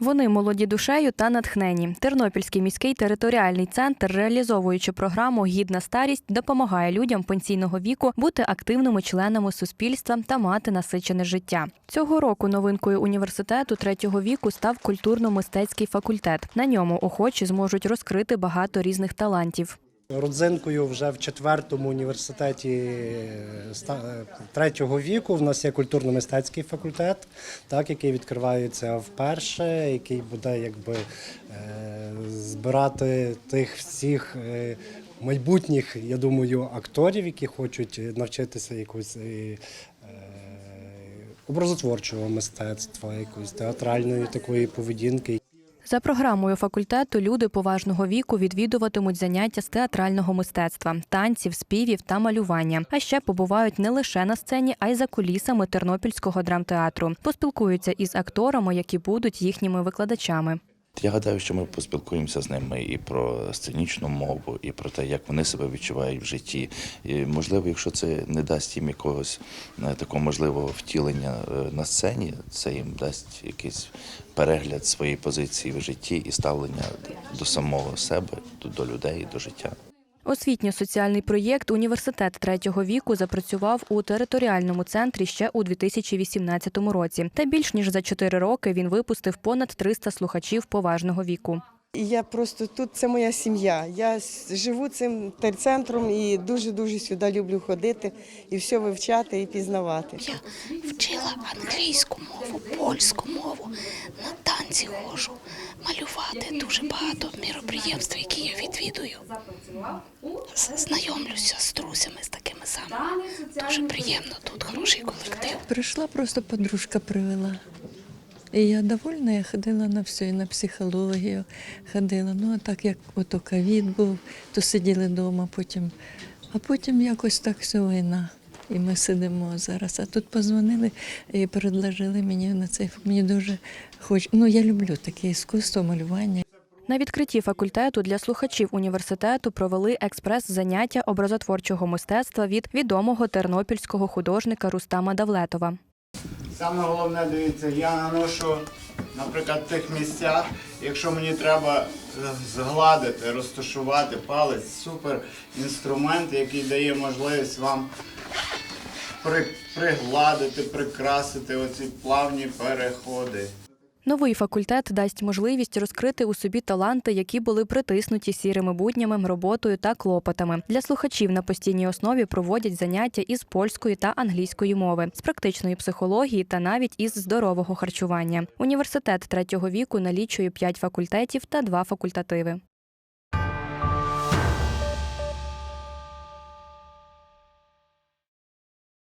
Вони молоді душею та натхнені. Тернопільський міський територіальний центр, реалізовуючи програму Гідна старість, допомагає людям пенсійного віку бути активними членами суспільства та мати насичене життя. Цього року новинкою університету третього віку став культурно-мистецький факультет. На ньому охочі зможуть розкрити багато різних талантів. Родзинкою вже в четвертому університеті е, е, третього віку в нас є культурно-мистецький факультет, так, який відкривається вперше, який буде якби е, збирати тих всіх майбутніх, я думаю, акторів, які хочуть навчитися якось. е, Образотворчого мистецтва, якоїсь театральної такої поведінки. За програмою факультету люди поважного віку відвідуватимуть заняття з театрального мистецтва, танців, співів та малювання. А ще побувають не лише на сцені, а й за кулісами Тернопільського драмтеатру. Поспілкуються із акторами, які будуть їхніми викладачами. Я гадаю, що ми поспілкуємося з ними і про сценічну мову, і про те, як вони себе відчувають в житті. І, можливо, якщо це не дасть їм якогось е, такого можливого втілення е, на сцені, це їм дасть якийсь перегляд своєї позиції в житті і ставлення до самого себе, до, до людей, до життя. Освітньо-соціальний проєкт Університет третього віку запрацював у територіальному центрі ще у 2018 році. Та більш ніж за чотири роки він випустив понад 300 слухачів поважного віку. І я просто тут це моя сім'я. Я живу цим терцентром і дуже дуже сюди люблю ходити і все вивчати і пізнавати. Я вчила англійську мову, польську мову, на танці ходжу, малювати дуже багато міроприємств, які я відвідую. Знайомлюся з друзями, з такими самими. Дуже приємно тут, хороший колектив. Прийшла, просто подружка привела. І я довольна, я ходила на все, і на психологію ходила. Ну, а так як ото ковід був, то сиділи вдома потім. А потім якось так все війна. І ми сидимо зараз. А тут позвонили і предложили мені на цей мені дуже хоч. Ну, я люблю таке іскусство, малювання. На відкритті факультету для слухачів університету провели експрес-заняття образотворчого мистецтва від відомого тернопільського художника Рустама Давлетова. Саме головне, дивіться, я наношу, наприклад, в тих місцях, якщо мені треба е, згладити, розташувати палець, супер інструмент, який дає можливість вам при, пригладити, прикрасити оці плавні переходи. Новий факультет дасть можливість розкрити у собі таланти, які були притиснуті сірими буднями, роботою та клопотами. Для слухачів на постійній основі проводять заняття із польської та англійської мови, з практичної психології та навіть із здорового харчування. Університет третього віку налічує п'ять факультетів та два факультативи.